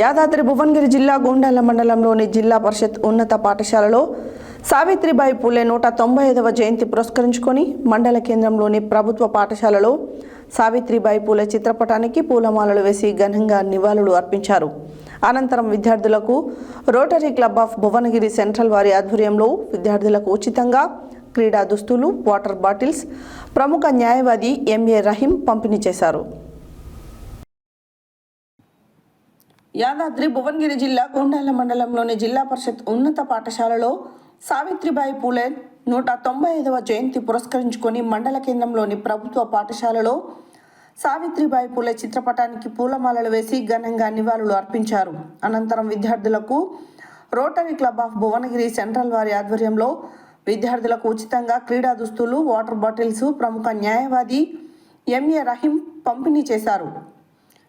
యాదాద్రి భువనగిరి జిల్లా గోండాల మండలంలోని జిల్లా పరిషత్ ఉన్నత పాఠశాలలో సావిత్రిబాయి పూలే నూట తొంభై ఐదవ జయంతి పురస్కరించుకొని మండల కేంద్రంలోని ప్రభుత్వ పాఠశాలలో సావిత్రిబాయి పూలే చిత్రపటానికి పూలమాలలు వేసి ఘనంగా నివాళులు అర్పించారు. అనంతరం విద్యార్థులకు Rotary Club of Bhuvanagiri Central వారి ఆధ్వర్యంలో విద్యార్థులకు ఉచితంగా క్రీడా దుస్తులు వాటర్ బాటిల్స్ ప్రముఖ న్యాయవాది ఎంఏ రహీం పంపిణీ చేశారు. యాదాద్రి భువనగిరి జిల్లా కొండాల మండలంలోని జిల్లా పరిషత్ ఉన్నత పాఠశాలలో సావిత్రిబాయి పూలే నూట తొంభై ఐదవ జయంతి పురస్కరించుకొని మండల కేంద్రంలోని ప్రభుత్వ పాఠశాలలో సావిత్రిబాయి పూలే చిత్రపటానికి పూలమాలలు వేసి ఘనంగా నివాళులు అర్పించారు. అనంతరం విద్యార్థులకు Rotary Club of Bhuvanagiri Central వారి ఆధ్వర్యంలో విద్యార్థులకు ఉచితంగా క్రీడా దుస్తులు వాటర్ బాటిల్స్ ప్రముఖ న్యాయవాది ఎంఏ రహీం పంపిణీ చేశారు.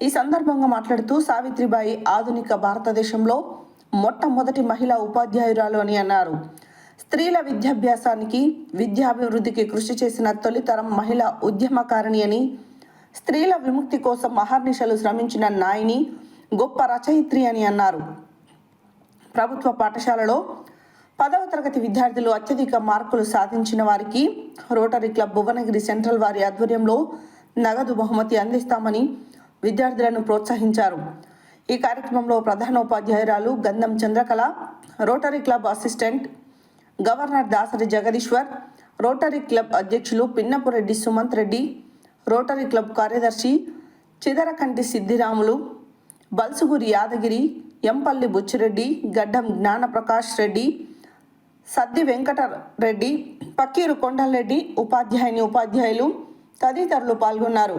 ఈ సందర్భంగా మాట్లాడుతూ సావిత్రిబాయి ఆధునిక భారతదేశంలో మొట్టమొదటి మహిళా ఉపాధ్యాయురాలు అని అన్నారు. స్త్రీల విద్యాభ్యాసానికి విద్యాభివృద్ధికి కృషి చేసిన తొలితరం మహిళా ఉద్యమకారిణి అని స్త్రీల విముక్తి కోసం మహర్నిశలు శ్రమించిన నాయిని గొప్ప రచయిత్రి అని అన్నారు. ప్రభుత్వ పాఠశాలలో పదవ తరగతి విద్యార్థులు అత్యధిక మార్కులు సాధించిన వారికి రోటరీ క్లబ్ భువనగిరి సెంట్రల్ వారి ఆధ్వర్యంలో నగదు బహుమతి అందిస్తామని విద్యార్థులను ప్రోత్సహించారు. ఈ కార్యక్రమంలో ప్రధానోపాధ్యాయురాలు Gandham Chandrakala Rotary Club assistant governor Dasari Jagadeeshwar Rotary Club అధ్యక్షులు పిన్నపురెడ్డి సుమంత్ రెడ్డి రోటరీ క్లబ్ కార్యదర్శి చిదరకంటి సిద్ధిరాములు బల్సుగురి యాదగిరి ఎంపల్లి బుచ్చిరెడ్డి గడ్డం జ్ఞానప్రకాష్ రెడ్డి సద్ది వెంకటరెడ్డి పక్కీరు కొండలరెడ్డి ఉపాధ్యాయుని ఉపాధ్యాయులు తదితరులు పాల్గొన్నారు.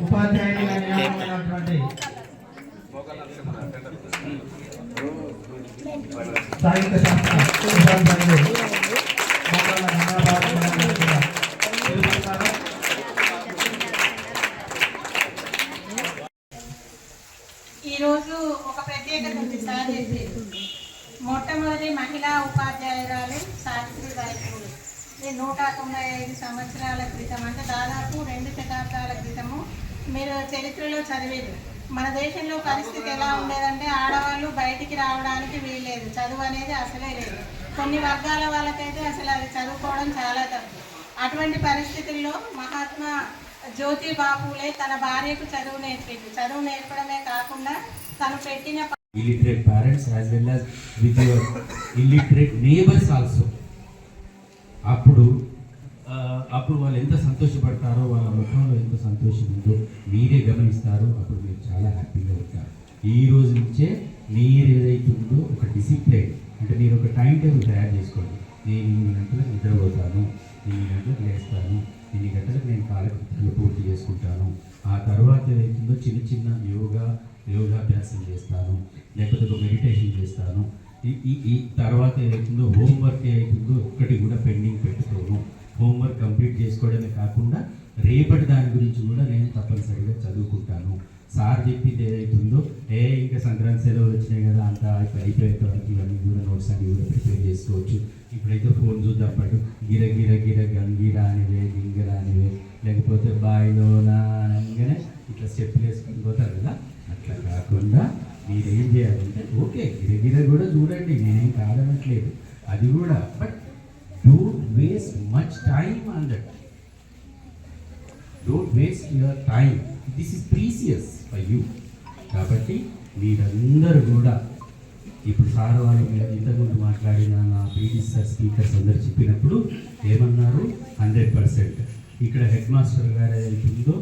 కూడా ఇదే పాఠశాలలో ఉపాధ్యాయునిగా నియమించినటువంటి సాహిత్య శాస్త్ర ఉపాధ్యాయులు మొక్కల గంగాబాబు గారు కూడా తెలుపుతున్నారు. ఈరోజు ఒక ప్రత్యేకత ఉంది సార్ మొట్టమొదటి మహిళా ఉపాధ్యాయురాలు సావిత్రిబాయి పూలే ఇది నూట తొంభై ఐదు సంవత్సరాల క్రితం అంటే దాదాపు రెండు శతాబ్దాల క్రితము మీరు చరిత్రలో చదివేది. మన దేశంలో పరిస్థితి ఎలా ఉండేదంటే ఆడవాళ్ళు బయటికి రావడానికి వీల్లేదు. చదువు అనేది అసలే లేదు. కొన్ని వర్గాల వాళ్ళకైతే అసలు అది చదువుకోవడం చాలా తక్కువ అటువంటి పరిస్థితుల్లో మహాత్మా జ్యోతి బాపులే తన భార్యకు చదువు నేర్పింది చదువు నేర్పడమే కాకుండా తను పెట్టిన illiterate parents as well as with your illiterate neighbors also. అప్పుడు అప్పుడు వాళ్ళు ఎంత సంతోషపడతారో వాళ్ళ ముఖంలో ఎంత సంతోషం ఉందో మీరే గమనిస్తారు. అప్పుడు మీరు చాలా హ్యాపీగా ఉంటారు. ఈ రోజు నుంచే మీరు ఏదైతుందో ఒక డిసిప్లైన్ అంటే మీరు ఒక టైం టేబుల్ తయారు చేసుకోండి. నేను ఇన్ని గంటలకు నిద్రపోతాను ఇన్ని గంటలకు లేస్తాను ఇన్ని గంటలకు నేను కాలకృత్యాలు పూర్తి చేసుకుంటాను. ఆ తర్వాత ఏదైతుందో చిన్న చిన్న యోగా యోగాభ్యాసం చేస్తాను లేకపోతే ఒక మెడిటేషన్ చేస్తాను. ఈ ఈ తర్వాత ఏదైతుందో హోంవర్క్ ఏదైతుందో ఒక్కటి కూడా పెండింగ్ పెట్టుకోను. హోంవర్క్ కంప్లీట్ చేసుకోవడమే కాకుండా రేపటి దాని గురించి కూడా నేను తప్పనిసరిగా చదువుకుంటాను. సార్ చెప్పింది ఏదైతుందో ఏ ఇంకా సంక్రాంతి సెలవులు వచ్చినాయి కదా అంత అయిపోయేంత వరకు ఇవన్నీ కూడా నోట్స్ అన్ని కూడా ప్రిపేర్ చేసుకోవచ్చు. ఇప్పుడైతే ఫోన్ చూద్దాం పట్టు గిర గిర గిర గంగిరా అనివే గింగరా అనివే లేకపోతే బాయిలో అనగానే ఇట్లా స్టెప్పులు వేసుకొని పోతారు కదా. అట్లా కాకుండా మీరు ఏం చేయాలంటే ఓకే గిరగిర కూడా చూడండి నేనేం కాదనట్లేదు. అది కూడా but don't waste much time on that don't waste your time this is precious for you కాబట్టి మీరందరూ కూడా ఇప్పుడు సార్ వాళ్ళు మీరు ఇంతకుముందు మాట్లాడిన నా ప్రీడిసర్ స్పీకర్స్ అందరు చెప్పినప్పుడు ఏమన్నారు? Hundred percent. ఇక్కడ హెడ్ మాస్టర్ గారు ఏదైతుందో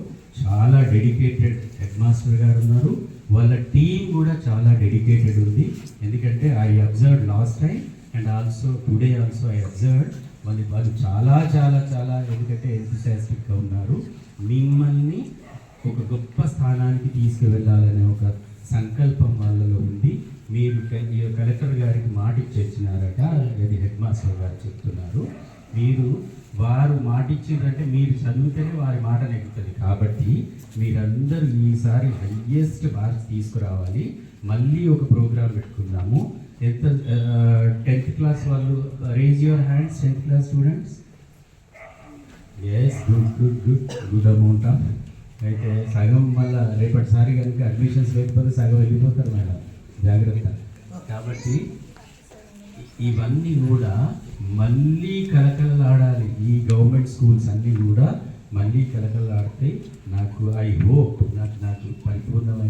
చాలా డెడికేటెడ్ హెడ్ మాస్టర్ గారు ఉన్నారు. వాళ్ళ టీం కూడా చాలా డెడికేటెడ్ ఉంది. ఎందుకంటే I observe last time and also today also I observe వాళ్ళు వాళ్ళు చాలా చాలా చాలా ఎందుకంటే ఎంతసాస్టిక్గా ఉన్నారు. మిమ్మల్ని ఒక గొప్ప స్థానానికి తీసుకువెళ్ళాలనే ఒక సంకల్పం వాళ్ళలో ఉంది. మీరు ఈ కలెక్టర్ గారికి మాట ఇచ్చినారట అది హెడ్ మాస్టర్ గారు చెప్తున్నారు. మీరు వారు మాట ఇచ్చిందంటే మీరు చదివితేనే వారి మాట నెగ్గుతుంది. కాబట్టి మీరందరూ ఈసారి హయ్యెస్ట్ మార్క్స్ తీసుకురావాలి. మళ్ళీ ఒక ప్రోగ్రామ్ పెట్టుకుందాము. ఎంత టెన్త్ క్లాస్ వాళ్ళు raise your hands tenth class students yes good good good good amount అయితే సగం మళ్ళా రేపటిసారి కనుక అడ్మిషన్స్ లేకపోతే సగం వెళ్ళిపోతారు మేడం. జాగ్రత్త. కాబట్టి ఇవన్నీ కూడా మళ్ళీ కలకలలాడాలి ఈ గవర్నమెంట్ స్కూల్స్ అన్నీ కూడా మళ్ళీ కలకలలాడితే నాకు ఐ హోప్ నాకు నాకు పరిపూర్ణమైన